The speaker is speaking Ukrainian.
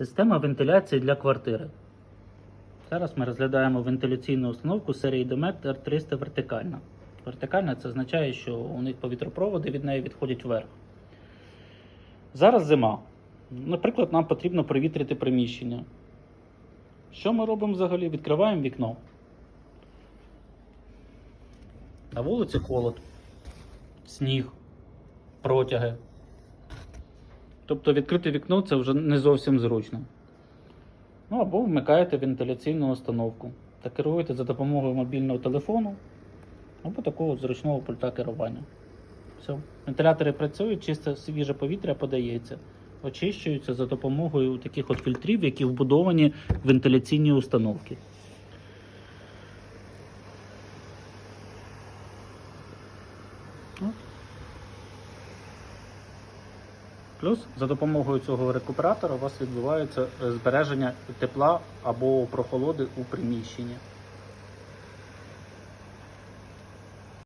Система вентиляції для квартири. Зараз ми розглядаємо вентиляційну установку серії Demet R300 вертикальна. Вертикальна це означає, що у них повітропроводи від неї відходять вверх. Зараз зима. Наприклад, нам потрібно провітрити приміщення. Що ми робимо взагалі? Відкриваємо вікно. На вулиці холод, сніг, протяги. Тобто відкрити вікно це вже не зовсім зручно. Ну або вмикаєте вентиляційну установку та керуєте за допомогою мобільного телефону або такого зручного пульта керування. Все. Вентилятори працюють, чисте свіже повітря подається, очищуються за допомогою таких от фільтрів, які вбудовані в вентиляційні установки. От. Плюс за допомогою цього рекуператора у вас відбувається е, збереження тепла або прохолоди у приміщенні.